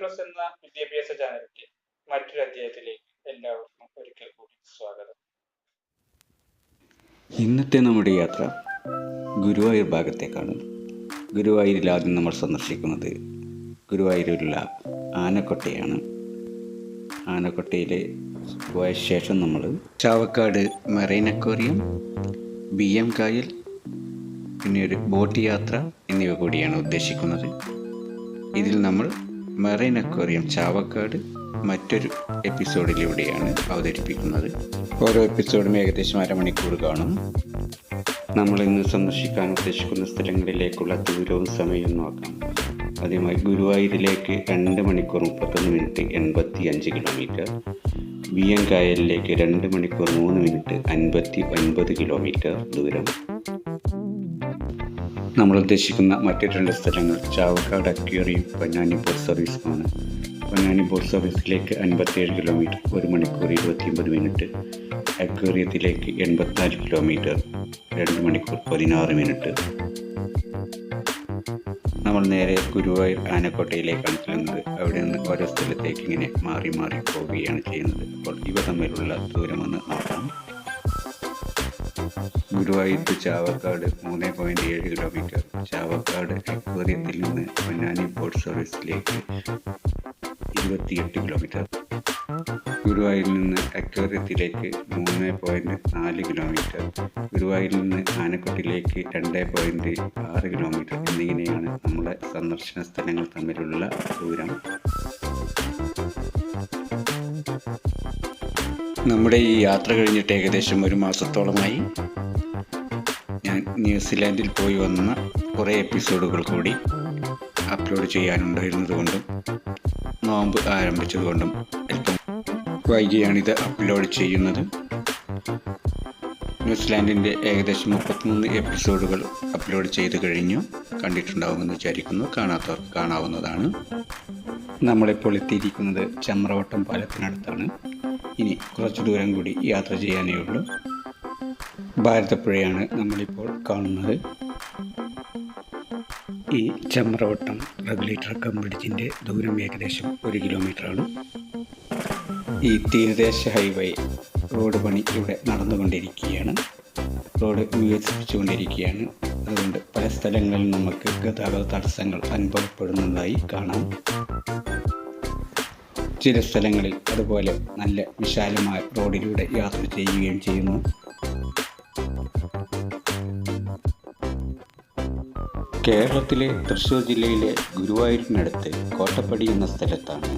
Plus എന്ന വിദ്യാഭ്യാസ ചാനലിന്റെ മറ്റൊരു അധ്യായത്തിലേക്ക് എല്ലാവർക്കും ഒരിക്കൽ കൂടി സ്വാഗതം. ഇന്നത്തെ നമ്മുടെ യാത്ര ഗുരുവായൂർ ഭാഗത്തേക്കാണ്. ഗുരുവായൂരിൽ ആദ്യം നമ്മൾ സന്ദർശിക്കുന്നത് ഗുരുവായൂരിലുള്ള ആനക്കൊട്ടയാണ്. ആനക്കൊട്ടയിൽ പോയ ശേഷം നമ്മൾ Chavakkad marine aquarium B M കായൽ പിന്നെ ഒരു ബോട്ട് യാത്ര എന്നിവ കൂടിയാണ് ഉദ്ദേശിക്കുന്നത്. ഇതിൽ നമ്മൾ മെറൈൻ അക്വേറിയം ചാവക്കാട് മറ്റൊരു എപ്പിസോഡിലൂടെയാണ് അവതരിപ്പിക്കുന്നത്. ഓരോ എപ്പിസോഡും ഏകദേശം അരമണിക്കൂർ കാണും. നമ്മൾ ഇന്ന് സന്ദർശിക്കാൻ ഉദ്ദേശിക്കുന്ന സ്ഥലങ്ങളിലേക്കുള്ള ദൂരവും സമയവും നോക്കാം. ആദ്യമായി ഗുരുവായൂരിലേക്ക് രണ്ട് മണിക്കൂർ മുപ്പത്തൊന്ന് മിനിറ്റ് എൺപത്തി അഞ്ച് കിലോമീറ്റർ. വി എൻ കായലിലേക്ക് രണ്ട് മണിക്കൂർ മൂന്ന് മിനിറ്റ് അൻപത്തി ഒൻപത് കിലോമീറ്റർ ദൂരം. നമ്മൾ ഉദ്ദേശിക്കുന്ന മറ്റു രണ്ട് സ്ഥലങ്ങൾ. ചാവക്കാട് അക്വേറിയം പൊന്നാനി ബോട്ട് സർവീസുമാണ്. പൊന്നാനി ബോട്ട് സർവീസിലേക്ക് അൻപത്തിയേഴ് കിലോമീറ്റർ ഒരു മണിക്കൂർ ഇരുപത്തിയൊമ്പത് മിനിറ്റ്. അക്വേറിയത്തിലേക്ക് എൺപത്തിനാല് കിലോമീറ്റർ രണ്ട് മണിക്കൂർ പതിനാറ് മിനിറ്റ്. നമ്മൾ നേരെ ഗുരുവായൂർ ആനക്കോട്ടയിലേക്കാണ് ചെല്ലുന്നത്. അവിടെ നിന്ന് ഓരോ സ്ഥലത്തേക്ക് ഇങ്ങനെ മാറി മാറി പോവുകയാണ് ചെയ്യുന്നത്. അപ്പോൾ ഇവ തമ്മിലുള്ള ദൂരമൊന്ന് നോക്കാം. ഗുരുവായൂർ ചാവക്കാട് മൂന്ന് പോയിന്റ് ഏഴ് കിലോമീറ്റർ ചാവക്കാട് അക്വേറിയത്തിൽ നിന്ന് പൊന്നാനി ബോട്ട് സർവീസിലേക്ക് ഇരുപത്തിയെട്ട് കിലോമീറ്റർ ഗുരുവായൂരിൽ നിന്ന് അക്വേറിയത്തിലേക്ക് മൂന്ന് പോയിന്റ് നാല് കിലോമീറ്റർ ഗുരുവായൂരിൽ നിന്ന് ആനക്കുട്ടിലേക്ക് രണ്ട് പോയിന്റ് ആറ് കിലോമീറ്റർ എന്നിങ്ങനെയാണ് നമ്മുടെ സന്ദർശന സ്ഥലങ്ങൾ തമ്മിലുള്ള ദൂരം. നമ്മുടെ ഈ യാത്ര കഴിഞ്ഞിട്ട് ഏകദേശം ഒരു മാസത്തോളമായി. ന്യൂസിലാൻഡിൽ പോയി വന്ന കുറേ എപ്പിസോഡുകൾ കൂടി അപ്ലോഡ് ചെയ്യാനുണ്ടായിരുന്നതുകൊണ്ടും നോമ്പ് ആരംഭിച്ചതുകൊണ്ടും അല്പം വൈകിയാണിത് അപ്ലോഡ് ചെയ്യുന്നത്. ന്യൂസിലാൻഡിന്റെ ഏകദേശം മുപ്പത്തിമൂന്ന് എപ്പിസോഡുകൾ അപ്ലോഡ് ചെയ്ത് കഴിഞ്ഞു. കണ്ടിട്ടുണ്ടാവുമെന്ന് വിചാരിക്കുന്നു. കാണാത്തവർ കാണാവുന്നതാണ്. നമ്മളിപ്പോൾ എത്തിയിരിക്കുന്നത് ചമ്രവട്ടം പാലത്തിനടുത്താണ്. ഇനി കുറച്ച് ദൂരം കൂടി യാത്ര ചെയ്യാനേ ഉള്ളൂ. ഭാരതപ്പുഴയാണ് നമ്മളിപ്പോൾ കാണുന്നത്. ഈ ചമ്രവട്ടം റെഗുലേറ്റർ കം ബ്രിഡ്ജിന്റെ ദൂരം ഏകദേശം ഒരു കിലോമീറ്ററാണ്. ഈ തീരദേശ ഹൈവേ റോഡ് പണി ഇവിടെ നടന്നുകൊണ്ടിരിക്കുകയാണ്. റോഡ് വികസിപ്പിച്ചുകൊണ്ടിരിക്കുകയാണ്. അതുകൊണ്ട് പല സ്ഥലങ്ങളിൽ നമുക്ക് ഗതാഗത തടസ്സങ്ങൾ അനുഭവപ്പെടുന്നതായി കാണാം. ചില സ്ഥലങ്ങളിൽ അതുപോലെ നല്ല വിശാലമായ റോഡിലൂടെ യാത്ര ചെയ്യുകയും ചെയ്യുന്നു. കേരളത്തിലെ തൃശ്ശൂർ ജില്ലയിലെ ഗുരുവായൂരിനടുത്ത് കോട്ടപ്പടി എന്ന സ്ഥലത്താണ്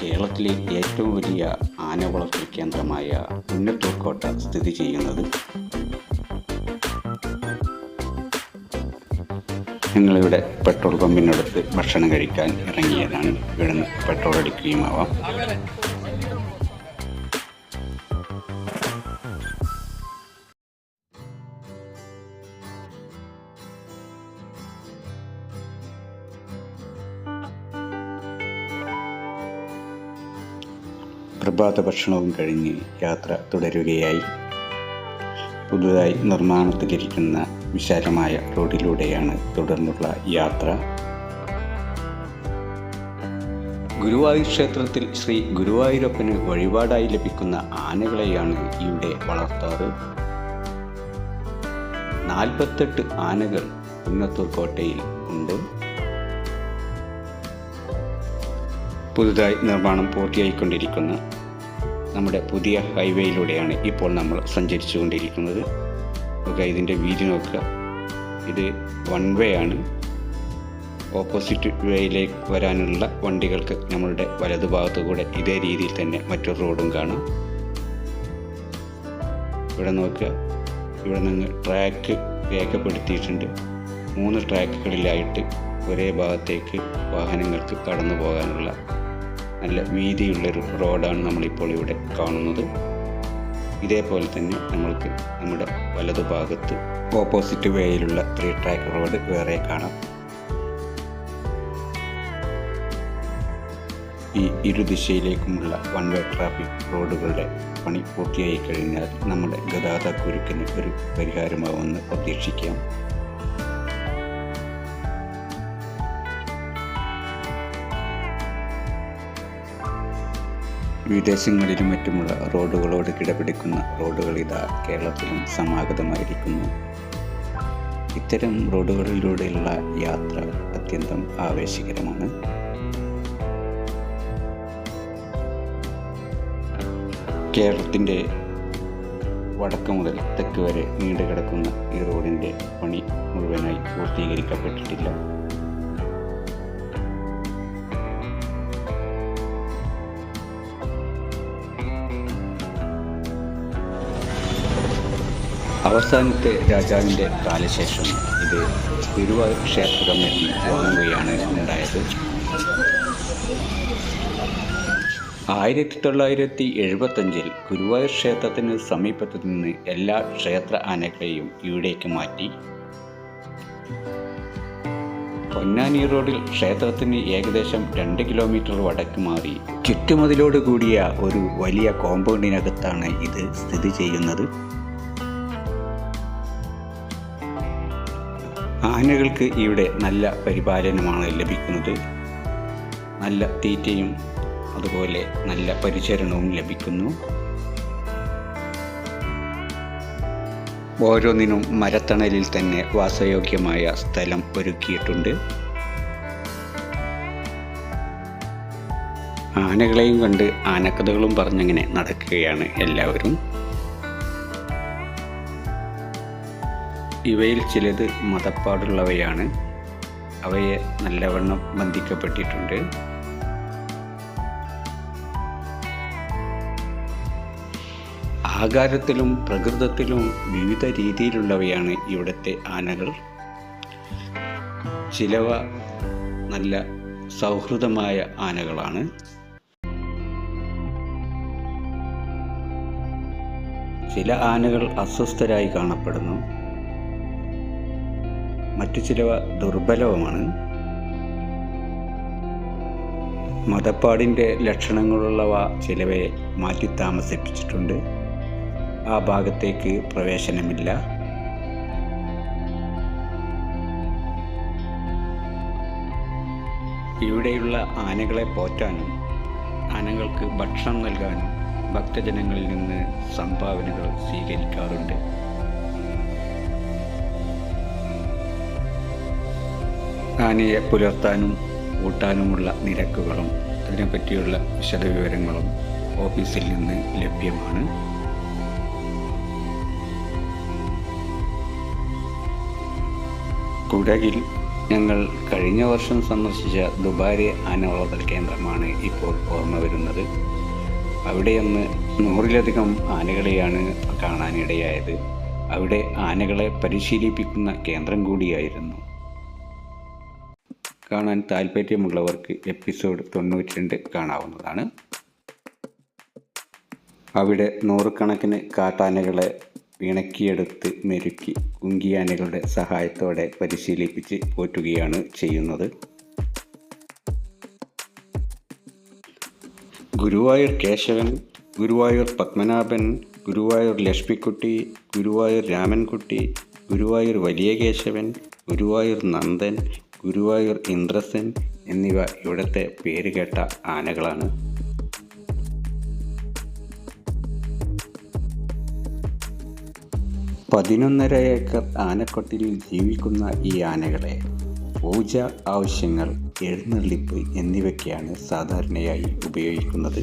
കേരളത്തിലെ ഏറ്റവും വലിയ ആന വളർത്തൽ കേന്ദ്രമായ ഉന്നത്തൂർ കോട്ട സ്ഥിതി ചെയ്യുന്നത്. ഞങ്ങളിവിടെ പെട്രോൾ പമ്പിനടുത്ത് ഭക്ഷണം കഴിക്കാൻ ഇറങ്ങിയതാണ്. ഇവിടുന്ന് പെട്രോൾ അടിക്കുകയും ആവാം. പ്രഭാത ഭക്ഷണവും കഴിഞ്ഞ് യാത്ര തുടരുകയായി. പുതുതായി നിർമ്മാണത്തിലിരിക്കുന്ന വിശാലമായ റോഡിലൂടെയാണ് തുടർന്നുള്ള യാത്ര. ഗുരുവായൂർ ക്ഷേത്രത്തിൽ ശ്രീ ഗുരുവായൂരപ്പന് വഴിപാടായി ലഭിക്കുന്ന ആനകളെയാണ് ഇവിടെ വളർത്താറ്. നാൽപ്പത്തെട്ട് ആനകൾ കുന്നത്തൂർ കോട്ടയിൽ ഉണ്ട്. പുതുതായി നിർമ്മാണം പൂർത്തിയായിക്കൊണ്ടിരിക്കുന്ന. നമ്മുടെ പുതിയ ഹൈവേയിലൂടെയാണ് ഇപ്പോൾ നമ്മൾ സഞ്ചരിച്ചു കൊണ്ടിരിക്കുന്നത് ഓക്കെ ഇതിന്റെ വീതി നോക്കുക. ഇത് വൺ വേ ആണ്. ഓപ്പോസിറ്റ് വേയിലേക്ക് വരാനുള്ള വണ്ടികൾക്ക് നമ്മളുടെ വലതുഭാഗത്തു കൂടെ ഇതേ രീതിയിൽ തന്നെ മറ്റൊരു റോഡും കാണാം. ഇവിടെ നോക്കുക. ഇവിടെ നിന്ന് ട്രാക്ക് രേഖപ്പെടുത്തിയിട്ടുണ്ട്. മൂന്ന് ട്രാക്കുകളിലായിട്ട് ഒരേ ഭാഗത്തേക്ക് വാഹനങ്ങൾക്ക് കടന്നു പോകാനുള്ള നല്ല വീതിയുള്ളൊരു റോഡാണ് നമ്മളിപ്പോൾ ഇവിടെ കാണുന്നത്. ഇതേപോലെ തന്നെ നമ്മൾക്ക് നമ്മുടെ വലതുഭാഗത്ത് ഓപ്പോസിറ്റ് വേയിലുള്ള ത്രീ ട്രാക്ക് റോഡ് വേറെ കാണാം. ഈ ഇരുദിശയിലേക്കുമുള്ള വൺ വേ ട്രാഫിക് റോഡുകളുടെ പണി പൂർത്തിയായി കഴിഞ്ഞാൽ നമ്മുടെ ഗതാഗത കുരുക്കിന് ഒരു പരിഹാരമാവുമെന്ന് പ്രതീക്ഷിക്കാം. വിദേശങ്ങളിലും മറ്റുമുള്ള റോഡുകളോട് കിടപിടിക്കുന്ന റോഡുകൾ ഇതാ കേരളത്തിലും സമാഗതമായിരിക്കുന്നു. ഇത്തരം റോഡുകളിലൂടെയുള്ള യാത്ര അത്യന്തം ആവേശകരമാണ്. കേരളത്തിന്റെ വടക്ക് മുതൽ തെക്ക് വരെ നീണ്ടു കിടക്കുന്ന ഈ റോഡിന്റെ പണി മുഴുവനായി പൂർത്തീകരിക്കപ്പെട്ടിട്ടില്ല. അവസാനത്തെ രാജാവിന്റെ കാലശേഷം ഇത് ഗുരുവായൂർ ക്ഷേത്ര കമ്മിറ്റി വാങ്ങുകയാണ് ഉണ്ടായത്. ആയിരത്തി തൊള്ളായിരത്തി എഴുപത്തഞ്ചിൽ ഗുരുവായൂർ ക്ഷേത്രത്തിന് സമീപത്ത് നിന്ന് എല്ലാ ക്ഷേത്ര ആനകളെയും ഇവിടേക്ക് മാറ്റി. പൊന്നാനി റോഡിൽ ക്ഷേത്രത്തിന് ഏകദേശം രണ്ട് കിലോമീറ്റർ വടക്ക് മാറി. ചുറ്റുമതിലോട് കൂടിയ ഒരു വലിയ കോമ്പൗണ്ടിനകത്താണ് ഇത് സ്ഥിതി ചെയ്യുന്നത്. ആനകൾക്ക് ഇവിടെ നല്ല പരിപാലനമാണ് ലഭിക്കുന്നത്. നല്ല തീറ്റയും അതുപോലെ നല്ല പരിചരണവും ലഭിക്കുന്നു. ഓരോന്നിനും മരത്തണലിൽ തന്നെ വാസയോഗ്യമായ സ്ഥലം ഒരുക്കിയിട്ടുണ്ട്. ആനകളെയും കണ്ട് ആനക്കഥകളും പറഞ്ഞങ്ങനെ നടക്കുകയാണ് എല്ലാവരും. ഇവയിൽ ചിലത് മതപ്പാടുള്ളവയാണ്. അവയെ നല്ലവണ്ണം ബന്ധിക്കപ്പെട്ടിട്ടുണ്ട്. ആകാരത്തിലും പ്രകൃതത്തിലും വിവിധ രീതിയിലുള്ളവയാണ് ഇവിടുത്തെ ആനകൾ. ചിലവ നല്ല സൗഹൃദമായ ആനകളാണ്. ചില ആനകൾ അസ്വസ്ഥരായി കാണപ്പെടുന്നു. മറ്റു ചിലവ ദുർബലവുമാണ്. മതപ്പാടിന്റെ ലക്ഷണങ്ങളുള്ളവ ചിലവയെ മാറ്റി താമസിപ്പിച്ചിട്ടുണ്ട് ആ ഭാഗത്തേക്ക് പ്രവേശനമില്ല. ഇവിടെയുള്ള ആനകളെ പോറ്റാനും ആനകൾക്ക് ഭക്ഷണം നൽകാനും ഭക്തജനങ്ങളിൽ നിന്ന് സംഭാവനകൾ സ്വീകരിക്കാറുണ്ട്. ആനയെ പുലർത്താനും കൂട്ടാനുമുള്ള നിരക്കുകളും അതിനെപ്പറ്റിയുള്ള വിശദവിവരങ്ങളും ഓഫീസിൽ നിന്ന് ലഭ്യമാണ്. കുടകിൽ ഞങ്ങൾ കഴിഞ്ഞ വർഷം സന്ദർശിച്ച ദുബാരെ ആന വളർത്തൽ കേന്ദ്രമാണ് ഇപ്പോൾ ഓർമ്മ വരുന്നത്. അവിടെയൊന്ന് നൂറിലധികം ആനകളെയാണ് കാണാനിടയായത്. അവിടെ ആനകളെ പരിശീലിപ്പിക്കുന്ന കേന്ദ്രം കൂടിയായിരുന്നു. കാണാൻ താല്പര്യമുള്ളവർക്ക് എപ്പിസോഡ് തൊണ്ണൂറ്റി രണ്ട് കാണാവുന്നതാണ്. അവിടെ നൂറുകണക്കിന് കാട്ടാനകളെ ഇണക്കിയെടുത്ത് മെരുക്കി കുങ്കിയാനകളുടെ സഹായത്തോടെ പരിശീലിപ്പിച്ച് പോറ്റുകയാണ് ചെയ്യുന്നത്. ഗുരുവായൂർ കേശവൻ ഗുരുവായൂർ പത്മനാഭൻ ഗുരുവായൂർ ലക്ഷ്മിക്കുട്ടി ഗുരുവായൂർ രാമൻകുട്ടി ഗുരുവായൂർ വലിയ കേശവൻ ഗുരുവായൂർ നന്ദൻ ഗുരുവായൂർ ഇന്ദ്രസൻ എന്നിവ ഇവിടുത്തെ പേരുകേട്ട ആനകളാണ്. പതിനൊന്നര ഏക്കർ ആനക്കൊട്ടിലിൽ ജീവിക്കുന്ന ഈ ആനകളെ പൂജ ആവശ്യങ്ങൾ എഴുന്നള്ളിപ്പ് എന്നിവയ്ക്കാണ് സാധാരണയായി ഉപയോഗിക്കുന്നത്.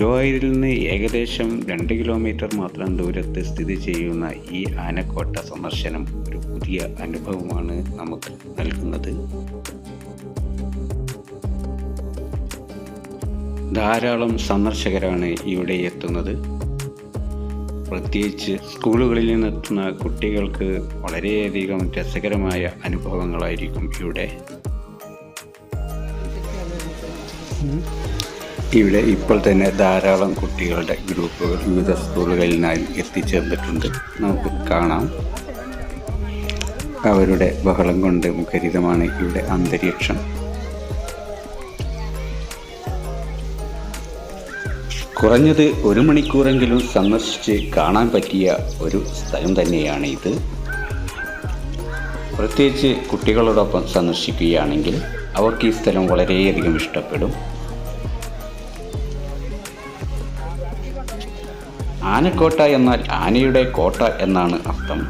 ഗുരുവായൂരിൽ നിന്ന് ഏകദേശം രണ്ട് കിലോമീറ്റർ മാത്രം ദൂരത്ത് സ്ഥിതി ചെയ്യുന്ന ഈ ആനക്കോട്ട സന്ദർശനം ഒരു പുതിയ അനുഭവമാണ് നമുക്ക് നൽകുന്നത്. ധാരാളം സന്ദർശകരാണ് ഇവിടെ എത്തുന്നത്. പ്രത്യേകിച്ച് സ്കൂളുകളിൽ നിന്നെത്തുന്ന കുട്ടികൾക്ക് വളരെയധികം രസകരമായ അനുഭവങ്ങളായിരിക്കും ഇവിടെ. ഇവിടെ ഇപ്പോൾ തന്നെ ധാരാളം കുട്ടികളുടെ ഗ്രൂപ്പുകൾ വിവിധ സ്കൂളുകളിൽ നിന്നായി എത്തിച്ചേർന്നിട്ടുണ്ട്. നമുക്ക് കാണാം. അവരുടെ ബഹളം കൊണ്ട് മുഖരിതമാണ് ഇവിടെ അന്തരീക്ഷം. കുറഞ്ഞത് ഒരു മണിക്കൂറെങ്കിലും സന്ദർശിച്ച് കാണാൻ പറ്റിയ ഒരു സ്ഥലം തന്നെയാണ് ഇത്. പ്രത്യേകിച്ച് കുട്ടികളോടൊപ്പം സന്ദർശിക്കുകയാണെങ്കിൽ അവർക്ക് ഈ സ്ഥലം വളരെയധികം ഇഷ്ടപ്പെടും. ആനക്കോട്ട എന്നാൽ ആനയുടെ കോട്ട എന്നാണ് അർത്ഥം.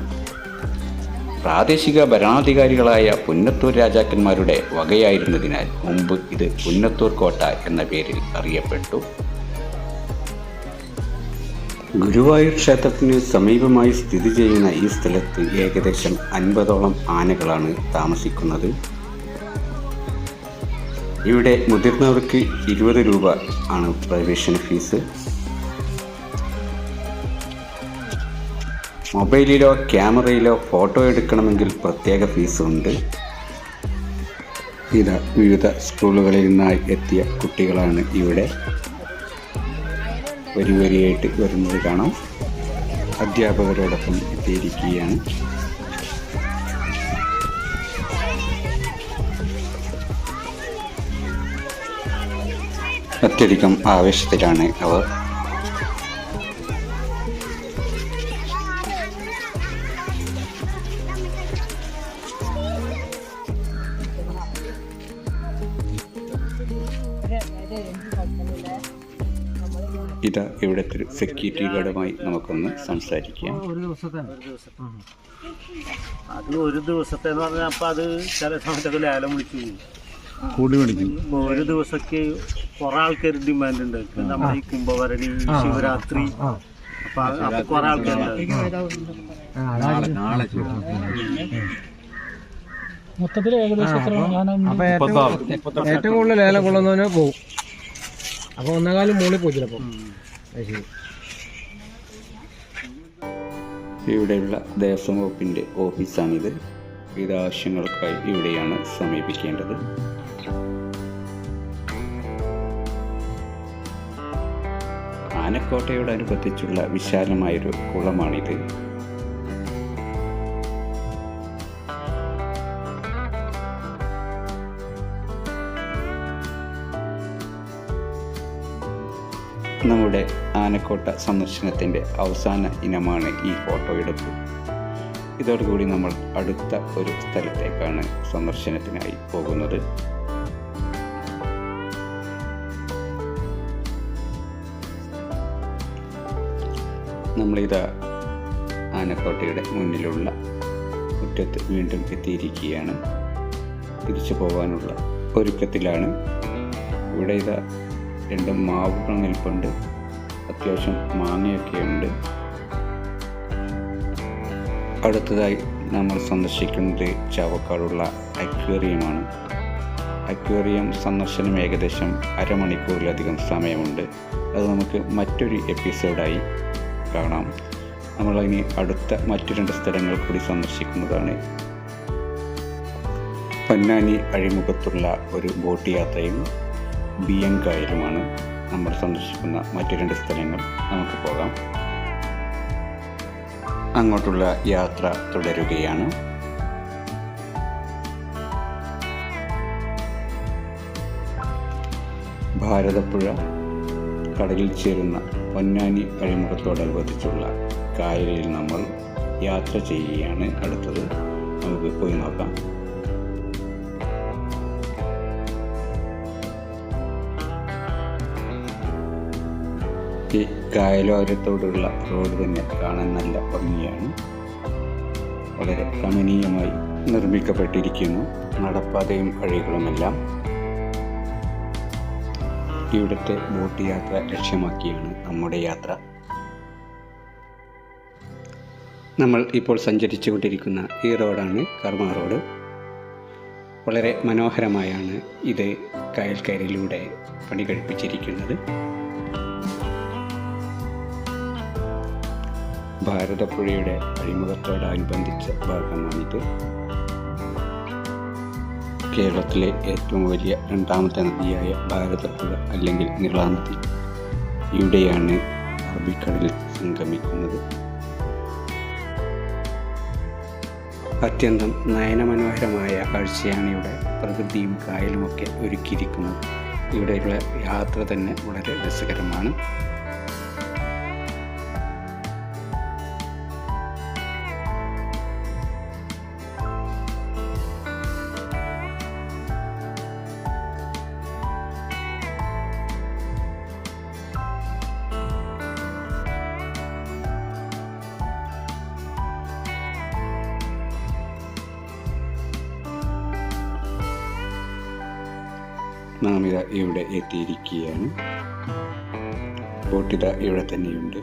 പ്രാദേശിക ഭരണാധികാരികളായ പുന്നത്തൂർ രാജാക്കന്മാരുടെ വകയായിരുന്നതിനാൽ മുമ്പ് ഇത് പുന്നത്തൂർ കോട്ട എന്ന പേരിൽ അറിയപ്പെട്ടു. ഗുരുവായൂർ ക്ഷേത്രത്തിന് സമീപമായി സ്ഥിതി ചെയ്യുന്ന ഈ സ്ഥലത്ത് ഏകദേശം അൻപതോളം ആനകളാണ് താമസിക്കുന്നത്. ഇവിടെ മുതിർന്നവർക്ക് ഇരുപത് രൂപ ആണ് പ്രവേശന ഫീസ്. മൊബൈലിലോ ക്യാമറയിലോ ഫോട്ടോ എടുക്കണമെങ്കിൽ പ്രത്യേക ഫീസ് ഉണ്ട്. ഇത് വിവിധ സ്കൂളുകളിൽ നിന്നായി എത്തിയ കുട്ടികളാണ് ഇവിടെ വരി വരിയായിട്ട് വരുന്നത് കാണാം. അധ്യാപകരോടൊപ്പം എത്തിയിരിക്കുകയാണ്. അത്യധികം ആവേശത്തിലാണ് അവർ ഇത് ഇവിടുത്തെ ഒരു സെക്യൂരിറ്റി ഗാർഡുമായി നമുക്കൊന്ന് സംസാരിക്കാം. ഒരു ദിവസത്തെ അത് ഒരു ദിവസത്തെ എന്ന് പറഞ്ഞാൽ അപ്പം അത് ചില സമയത്തൊക്കെ ലേലം വിളിച്ചു കൂടി മേടിക്കും. ഒരു ദിവസമൊക്കെ കുറെ ആൾക്കാർ ഡിമാൻഡ് ഉണ്ട്. നമ്മുടെ ഈ കുംഭഭരണി ശിവരാത്രി. അപ്പൊ കുറെ ആൾക്കാരുണ്ട്. മൊത്തത്തിൽ ഏകദേശം ഏറ്റവും കൂടുതൽ ലേലം കൊള്ളുന്നവന് പോകും അപ്പൊ ഒന്നേകാലം മുകളിൽ പോയി ചിലപ്പോ അത് ശരി. ഇവിടെയുള്ള ദേവസ്വം വകുപ്പിന്റെ ഓഫീസാണിത്. വിവിധ ആവശ്യങ്ങൾക്കായി ഇവിടെയാണ് സമീപിക്കേണ്ടത്. ആനക്കോട്ടയോടനുബന്ധിച്ചുള്ള വിശാലമായൊരു കുളമാണിത്. നമ്മുടെ ആനക്കോട്ട സന്ദർശനത്തിന്റെ അവസാന ഇനമാണ് ഈ ഫോട്ടോ എടുപ്പ്. ഇതോടുകൂടി നമ്മൾ അടുത്ത ഒരു സ്ഥലത്തേക്കാണ് സന്ദർശനത്തിനായി പോകുന്നത്. നമ്മളിതാ ആനക്കോട്ടയുടെ മുന്നിലുള്ള മുറ്റത്ത് വീണ്ടും എത്തിയിരിക്കുകയാണ്. തിരിച്ചു പോകാനുള്ള ഒരുക്കത്തിലാണ്. ഇവിടെ ഇതാ രണ്ട് മാവുകൾ നിൽപ്പുണ്ട്. അത്യാവശ്യം മാങ്ങയൊക്കെ ഉണ്ട് അടുത്തതായി നമ്മൾ സന്ദർശിക്കുന്നത് ചാവക്കാടുള്ള അക്വേറിയമാണ്. അക്വേറിയം സന്ദർശനം ഏകദേശം അരമണിക്കൂറിലധികം സമയമുണ്ട്. അത് നമുക്ക് മറ്റൊരു എപ്പിസോഡായി കാണാം. നമ്മളതിന് അടുത്ത മറ്റു രണ്ട് സ്ഥലങ്ങൾ കൂടി സന്ദർശിക്കുന്നതാണ്. പൊന്നാനി അഴിമുഖത്തുള്ള ഒരു ബോട്ട് യാത്രയും ബിയൻ കായലുമാണ് നമ്മൾ സന്ദർശിക്കുന്ന മറ്റു രണ്ട് സ്ഥലങ്ങൾ. നമുക്ക് പോകാം. അങ്ങോട്ടുള്ള യാത്ര തുടരുകയാണ്. ഭാരതപ്പുഴ കടലിൽ ചേരുന്ന പൊന്നാനി അഴിമുഖത്തോടനുബന്ധിച്ചുള്ള കായലിൽ നമ്മൾ യാത്ര ചെയ്യുകയാണ് അടുത്തത്. നമുക്ക് പോയി നോക്കാം. ഈ കായലോരത്തോടുള്ള റോഡ് തന്നെ കാണാൻ നല്ല ഭംഗിയാണ്. വളരെ കമനീയമായി നിർമ്മിക്കപ്പെട്ടിരിക്കുന്നു. നടപ്പാതയും വഴികളുമെല്ലാം ഇവിടുത്തെ ബോട്ട് യാത്ര ലക്ഷ്യമാക്കിയാണ് നമ്മുടെ യാത്ര. നമ്മൾ ഇപ്പോൾ സഞ്ചരിച്ചു കൊണ്ടിരിക്കുന്ന ഈ റോഡാണ് കർമ്മ റോഡ്. വളരെ മനോഹരമായാണ് ഇത് കായൽക്കരയിലൂടെ പണി കഴിപ്പിച്ചിരിക്കുന്നത് ഭാരതപ്പുഴയുടെ അഴിമുഖത്തോടനുബന്ധിച്ച ഭാഗമാണിത്. കേരളത്തിലെ ഏറ്റവും വലിയ രണ്ടാമത്തെ നദിയായ ഭാരതപ്പുഴ അല്ലെങ്കിൽ നിളാനദി ഇവിടെയാണ് അറബിക്കടലിൽ സംഗമിക്കുന്നത്. അത്യന്തം നയനമനോഹരമായ കാഴ്ചയാണ് ഇവിടെ. പ്രകൃതിയും കായലുമൊക്കെ ഒരുക്കിയിരിക്കുന്നത്. ഇവിടെയുള്ള യാത്ര തന്നെ വളരെ രസകരമാണ്. നാം ഇതാ ഇവിടെ എത്തിയിരിക്കുകയാണ്. ബോട്ട് ഇതാ ഇവിടെ തന്നെയുണ്ട്.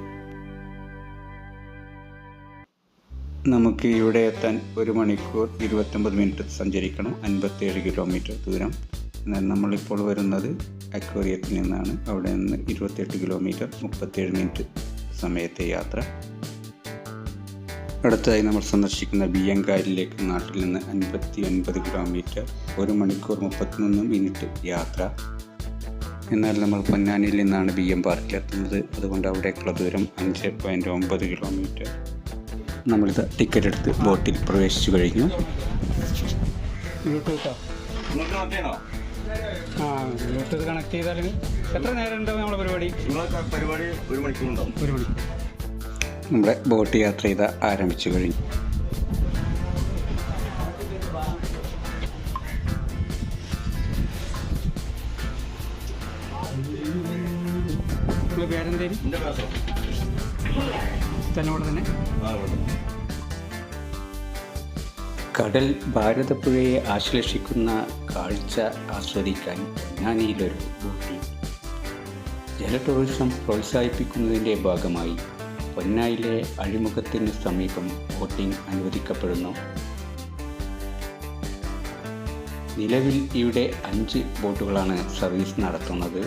നമുക്ക് ഇവിടെ എത്താൻ ഒരു മണിക്കൂർ ഇരുപത്തൊമ്പത് മിനിറ്റ് സഞ്ചരിക്കണം. അൻപത്തേഴ് കിലോമീറ്റർ ദൂരം. എന്നാൽ നമ്മളിപ്പോൾ വരുന്നത് അക്വേറിയത്തിൽ നിന്നാണ്. അവിടെ നിന്ന് ഇരുപത്തെട്ട് കിലോമീറ്റർ മുപ്പത്തേഴ് മിനിറ്റ് സമയത്തെ യാത്ര. അടുത്തതായി നമ്മൾ സന്ദർശിക്കുന്ന ബിയ്യങ്കാരിലേക്ക് നാട്ടിൽ നിന്ന് അൻപത്തി ഒൻപത് കിലോമീറ്റർ ഒരു മണിക്കൂർ മുപ്പത്തിമൂന്ന് മിനിറ്റ് യാത്ര. എന്നാൽ നമ്മൾ പൊന്നാനിയിൽ നിന്നാണ് ബി എം പാർക്കിലെത്തുന്നത് അതുകൊണ്ട് അവിടേക്കുള്ള ദൂരം അഞ്ച് പോയിന്റ് ഒമ്പത് കിലോമീറ്റർ. നമ്മളിത് ടിക്കറ്റ് എടുത്ത് ബോട്ടിൽ പ്രവേശിച്ചു കഴിഞ്ഞു. ആ? ബ്ലൂടൂത്ത് കണക്ട് ചെയ്താൽ എത്ര നേരം ഉണ്ടാവും നമ്മുടെ പരിപാടി? പരിപാടി ഒരു മണിക്കൂർ ഉണ്ടാവും ഒരു മണിക്കൂർ. നമ്മുടെ ബോട്ട് യാത്ര ചെയ്ത് ആരംഭിച്ചു കഴിഞ്ഞു. കടൽ ഭാരതപ്പുഴയെ ആശ്ലേഷിക്കുന്ന കാഴ്ച ആസ്വദിക്കാൻ പൊന്നാനിയിലൊരു ബോട്ടിൽ ജല ടൂറിസം പ്രോത്സാഹിപ്പിക്കുന്നതിന്റെ ഭാഗമായി പൊന്നായിലെ അഴിമുഖത്തിന് സമീപം ബോട്ടിംഗ് അനുവദിക്കപ്പെടുന്നു. നിലവിൽ ഇവിടെ അഞ്ച് ബോട്ടുകളാണ് സർവീസ് നടത്തുന്നത്.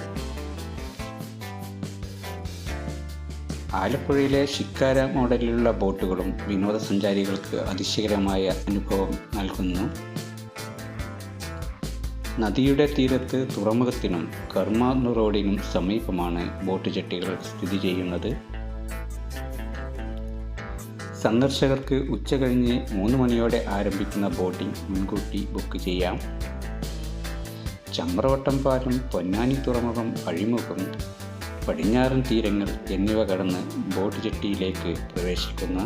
ആലപ്പുഴയിലെ ശിക്കാര മോഡലിലുള്ള ബോട്ടുകളും വിനോദസഞ്ചാരികൾക്ക് അതിശയകരമായ അനുഭവം നൽകുന്നു. നദിയുടെ തീരത്ത് തുറമുഖത്തിനും കർമ്മ റോഡിനും സമീപമാണ് ബോട്ട് ജെട്ടികൾ സ്ഥിതി ചെയ്യുന്നത്. സന്ദർശകർക്ക് ഉച്ച കഴിഞ്ഞ് മൂന്ന് മണിയോടെ ആരംഭിക്കുന്ന ബോട്ടിംഗ് മുൻകൂട്ടി ബുക്ക് ചെയ്യാം. ചമ്രവട്ടം പാലം പൊന്നാനി തുറമുഖം അഴിമുഖം പടിഞ്ഞാറൻ തീരങ്ങൾ എന്നിവ കടന്ന് ബോട്ട് ജെട്ടിയിലേക്ക് പ്രവേശിക്കുന്നു.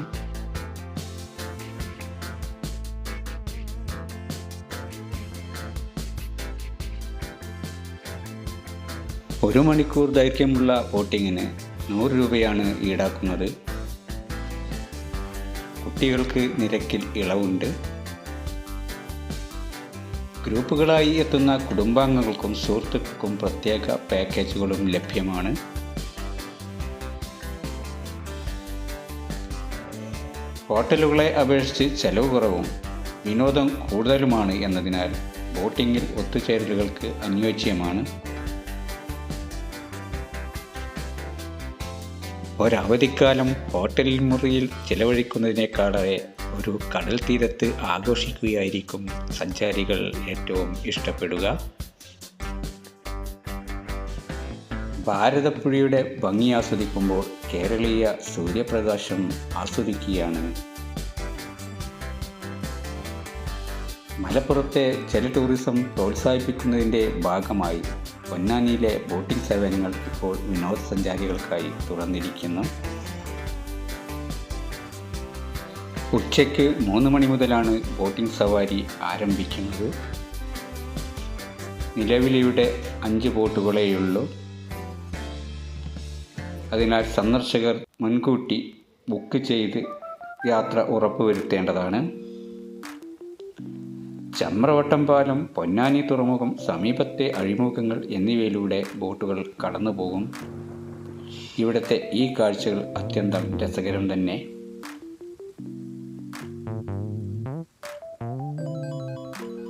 ഒരു മണിക്കൂർ ദൈർഘ്യമുള്ള ബോട്ടിങ്ങിന് നൂറ് രൂപയാണ് ഈടാക്കുന്നത്. കുട്ടികൾക്ക് നിരക്കിൽ ഇളവുണ്ട്. ഗ്രൂപ്പുകളായി എത്തുന്ന കുടുംബാംഗങ്ങൾക്കും സുഹൃത്തുക്കൾക്കും പ്രത്യേക പാക്കേജുകളും ലഭ്യമാണ്. ഹോട്ടലുകളെ അപേക്ഷിച്ച് ചെലവ് കുറവും വിനോദം കൂടുതലുമാണ് എന്നതിനാൽ ബോട്ടിങ്ങിൽ ഒത്തുചേരലുകൾക്ക് അനുയോജ്യമാണ്. ഒരവധിക്കാലം ഹോട്ടൽ മുറിയിൽ ചിലവഴിക്കുന്നതിനേക്കാളെ ഒരു കടൽ തീരത്ത് ആഘോഷിക്കുകയായിരിക്കും സഞ്ചാരികൾ ഏറ്റവും ഇഷ്ടപ്പെടുക. ഭാരതപ്പുഴയുടെ ഭംഗി ആസ്വദിക്കുമ്പോൾ കേരളീയ സൂര്യപ്രകാശം ആസ്വദിക്കുകയാണ്. മലപ്പുറത്തെ ജല ടൂറിസം പ്രോത്സാഹിപ്പിക്കുന്നതിന്റെ ഭാഗമായി പൊന്നാനിയിലെ ബോട്ടിംഗ് സേവനങ്ങൾ ഇപ്പോൾ വിനോദസഞ്ചാരികൾക്കായി തുറന്നിരിക്കുന്നു. ഉച്ചയ്ക്ക് മൂന്ന് മണി മുതലാണ് ബോട്ടിംഗ് സവാരി ആരംഭിക്കുന്നത്. നിലവിലിവിടെ അഞ്ച് ബോട്ടുകളേയുള്ളൂ അതിനാൽ സന്ദർശകർ മുൻകൂട്ടി ബുക്ക് ചെയ്ത് യാത്ര ഉറപ്പുവരുത്തേണ്ടതാണ്. ചമ്രവട്ടം പാലം പൊന്നാനി തുറമുഖം സമീപത്തെ അഴിമുഖങ്ങൾ എന്നിവയിലൂടെ ബോട്ടുകൾ കടന്നുപോകും ഇവിടുത്തെ ഈ കാഴ്ചകൾ അത്യന്തം രസകരം തന്നെ.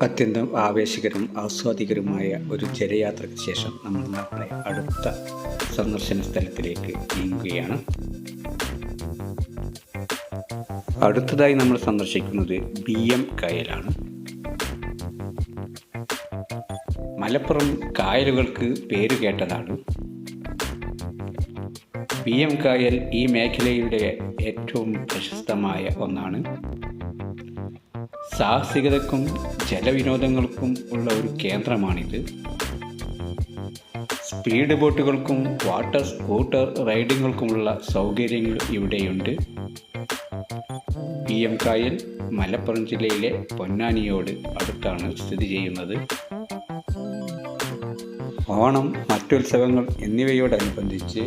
അത്യന്തം ആവേശകരവും ആസ്വാദികരമായ ഒരു ജലയാത്രയ്ക്ക് ശേഷം നമ്മൾ നമ്മുടെ അടുത്ത സന്ദർശന സ്ഥലത്തിലേക്ക് നീങ്ങുകയാണ്. അടുത്തതായി നമ്മൾ സന്ദർശിക്കുന്നത് ബി എം കായലാണ്. മലപ്പുറം കായലുകൾക്ക് പേരുകേട്ടതാണ് പി എം കായൽ ഈ മേഖലയുടെ ഏറ്റവും പ്രശസ്തമായ ഒന്നാണ്. സാഹസികതക്കും ജലവിനോദങ്ങൾക്കും ഉള്ള ഒരു കേന്ദ്രമാണിത്. സ്പീഡ് ബോട്ടുകൾക്കും വാട്ടർ സ്കൂട്ടർ റൈഡിങ്ങുകൾക്കുമുള്ള സൗകര്യങ്ങൾ ഇവിടെയുണ്ട്. പി എം കായൽ മലപ്പുറം ജില്ലയിലെ പൊന്നാനിയോട് അടുത്താണ് സ്ഥിതി ചെയ്യുന്നത്. ഓണം മറ്റുത്സവങ്ങൾ എന്നിവയോടനുബന്ധിച്ച്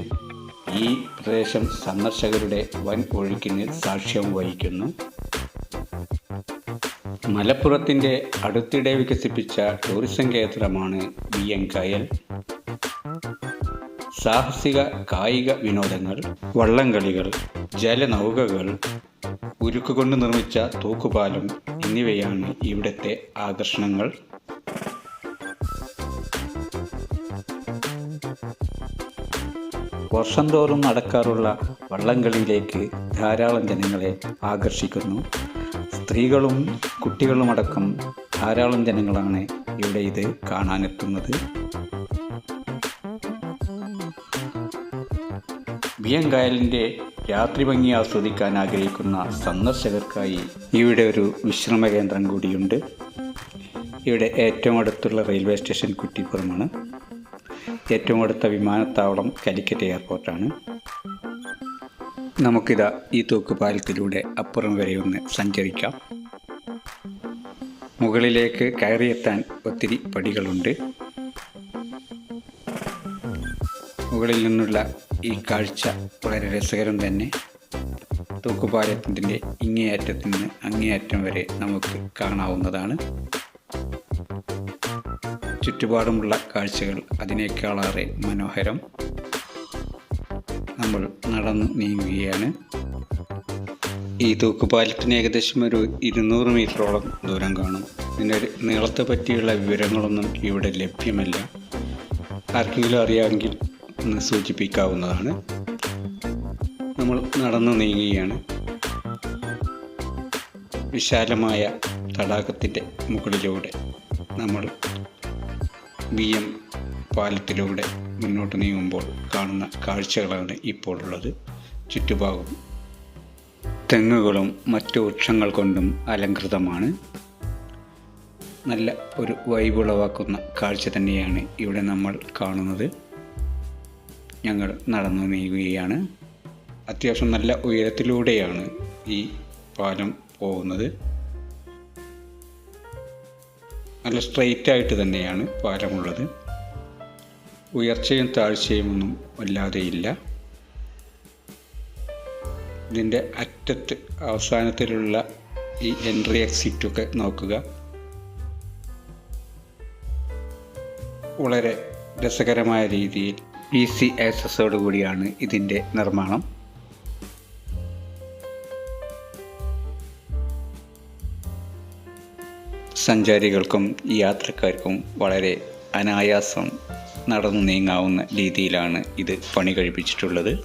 ഈ പ്രദേശം സന്ദർശകരുടെ വൻ ഒഴുക്കിന് സാക്ഷ്യം വഹിക്കുന്നു. മലപ്പുറത്തിന്റെ അടുത്തിടെ വികസിപ്പിച്ച ടൂറിസം കേന്ദ്രമാണ് വി എൻ കയൽ. സാഹസിക കായിക വിനോദങ്ങൾ വള്ളംകളികൾ ജലനൗകകൾ ഉരുക്കുകൊണ്ട് നിർമ്മിച്ച തൂക്കുപാലം എന്നിവയാണ് ഇവിടുത്തെ ആകർഷണങ്ങൾ. വർഷം തോറും നടക്കാറുള്ള വള്ളംകളിയിലേക്ക് ധാരാളം ജനങ്ങളെ ആകർഷിക്കുന്നു. സ്ത്രീകളും കുട്ടികളുമടക്കം ധാരാളം ജനങ്ങളാണ് ഇവിടെ ഇത് കാണാനെത്തുന്നത്. ബിയങ്കായലിന്റെ രാത്രി ഭംഗി ആസ്വദിക്കാൻ ആഗ്രഹിക്കുന്ന സന്ദർശകർക്കായി ഇവിടെ ഒരു വിശ്രമ കേന്ദ്രം കൂടിയുണ്ട്. ഇവിടെ ഏറ്റവും അടുത്തുള്ള റെയിൽവേ സ്റ്റേഷൻ കുറ്റിപ്പുറമാണ്. ഏറ്റവും അടുത്ത വിമാനത്താവളം കാലിക്കറ്റ് എയർപോർട്ടാണ്. നമുക്കിതാ ഈ തൂക്കുപാലത്തിലൂടെ അപ്പുറം വരെ ഒന്ന് സഞ്ചരിക്കാം. മുകളിലേക്ക് കയറിയെത്താൻ ഒത്തിരി പടികളുണ്ട്. മുകളിൽ നിന്നുള്ള ഈ കാഴ്ച വളരെ രസകരം തന്നെ. തൂക്കുപാലത്തിന്റെ ഇങ്ങേയറ്റത്തിൽ നിന്ന് അങ്ങേയറ്റം വരെ നമുക്ക് കാണാവുന്നതാണ്. ചുറ്റുപാടുമുള്ള കാഴ്ചകൾ അതിനേക്കാളേറെ മനോഹരം നമ്മൾ നടന്ന് നീങ്ങുകയാണ്. ഈ തൂക്കുപാലത്തിന് ഏകദേശം ഒരു ഇരുന്നൂറ് മീറ്ററോളം ദൂരം കാണും. ഇതിന്റെ നീളത്തെ പറ്റിയുള്ള വിവരങ്ങളൊന്നും ഇവിടെ ലഭ്യമല്ല. ആർക്കെങ്കിലും അറിയാമെങ്കിൽ ഒന്ന് സൂചിപ്പിക്കാവുന്നതാണ്. നമ്മൾ നടന്നു നീങ്ങുകയാണ്. വിശാലമായ തടാകത്തിന്റെ മുകളിലൂടെ നമ്മൾ ബി എം പാലത്തിലൂടെ മുന്നോട്ട് നീങ്ങുമ്പോൾ കാണുന്ന കാഴ്ചകളാണ് ഇപ്പോൾ ഉള്ളത് ചുറ്റുഭാഗം തെങ്ങുകളും മറ്റു വൃക്ഷങ്ങൾ കൊണ്ടും അലങ്കൃതമാണ് നല്ല ഒരു വൈബുളവാക്കുന്ന കാഴ്ച തന്നെയാണ് ഇവിടെ നമ്മൾ കാണുന്നത്. ഞങ്ങൾ നടന്നു നീങ്ങുകയാണ്. അത്യാവശ്യം നല്ല ഉയരത്തിലൂടെയാണ് ഈ പാലം പോകുന്നത്. നല്ല സ്ട്രെയിറ്റ് ആയിട്ട് തന്നെയാണ് പാലമുള്ളത്. ഉയർച്ചയും താഴ്ചയും ഒന്നും വല്ലാതെയില്ല ഇതിന്റെ അറ്റത്ത് അവസാനത്തിലുള്ള ഈ എൻട്രി എക്സിറ്റൊക്കെ നോക്കുക. വളരെ രസകരമായ രീതിയിൽ ഇ ആക്സസോട് കൂടിയാണ് ഇതിന്റെ നിർമ്മാണം. സഞ്ചാരികൾക്കും യാത്രക്കാർക്കും വളരെ അനായാസം നടന്നു നീങ്ങാവുന്ന രീതിയിലാണ് ഇത് പണി കഴിപ്പിച്ചിട്ടുള്ളത്.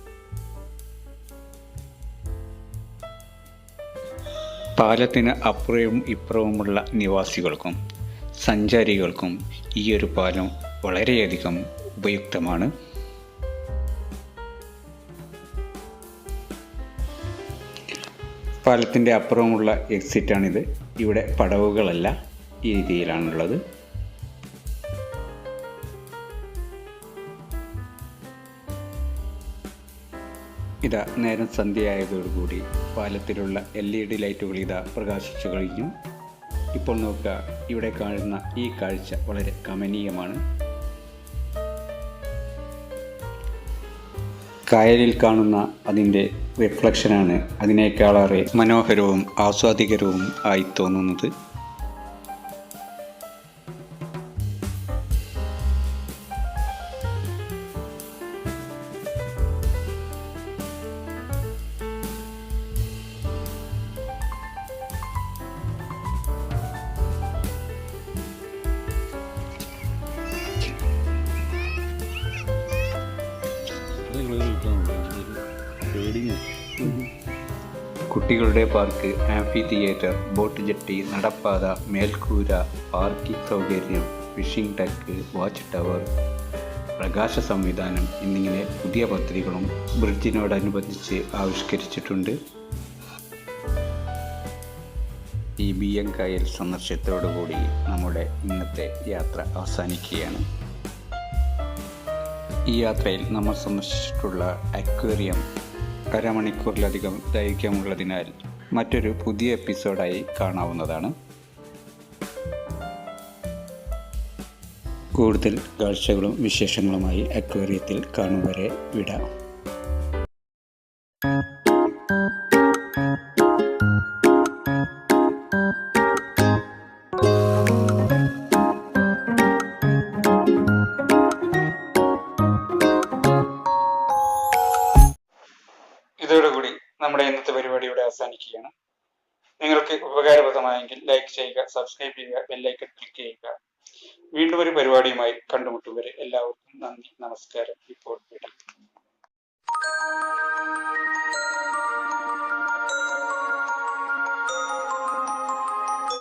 പാലത്തിന് അപ്പുറവും ഇപ്പുറവുമുള്ള നിവാസികൾക്കും സഞ്ചാരികൾക്കും ഈ ഒരു പാലം വളരെയധികം ഉപയുക്തമാണ്. പാലത്തിന്റെ അപ്പുറമുള്ള എക്സിറ്റാണിത് ഇവിടെ പടവുകളല്ല. ഈ രീതിയിലാണുള്ളത്. ഇതാ നേരം സന്ധ്യയായതോടുകൂടി പാലത്തിലുള്ള എൽ ഇ ഡി ലൈറ്റുകൾ ഇതാ പ്രകാശിച്ചു കഴിഞ്ഞു. ഇപ്പോൾ നോക്കുക ഇവിടെ കാണുന്ന ഈ കാഴ്ച വളരെ കമനീയമാണ്. കായലിൽ കാണുന്ന അതിന്റെ റിഫ്ലക്ഷനാണ് അതിനേക്കാളേറെ മനോഹരവും ആസ്വാദികരവും ആയി തോന്നുന്നത്. കുട്ടികളുടെ park amphi theatre boat jetty നടപ്പാത മേൽക്കൂര പാർക്കിംഗ് സൗകര്യം ഫിഷിംഗ് ടെക്ക് വാച്ച് ടവർ പ്രകാശ സംവിധാനം എന്നിങ്ങനെ പുതിയ പദ്ധതികളും ബ്രിഡ്ജിനോടനുബന്ധിച്ച് ആവിഷ്കരിച്ചിട്ടുണ്ട്. ഈ ബി എം കായൽ സന്ദർശനത്തോടുകൂടി നമ്മുടെ ഇന്നത്തെ യാത്ര അവസാനിക്കുകയാണ്. ഈ യാത്രയിൽ നമ്മൾ സന്ദർശിച്ചിട്ടുള്ള അക്വേറിയം അരമണിക്കൂറിലധികം ദൈർഘ്യമുള്ളതിനാൽ മറ്റൊരു പുതിയ എപ്പിസോഡായി കാണാവുന്നതാണ്. കൂടുതൽ കാഴ്ചകളും വിശേഷങ്ങളുമായി അക്വേറിയത്തിൽ കാണും വരെ വിടാം. subscribe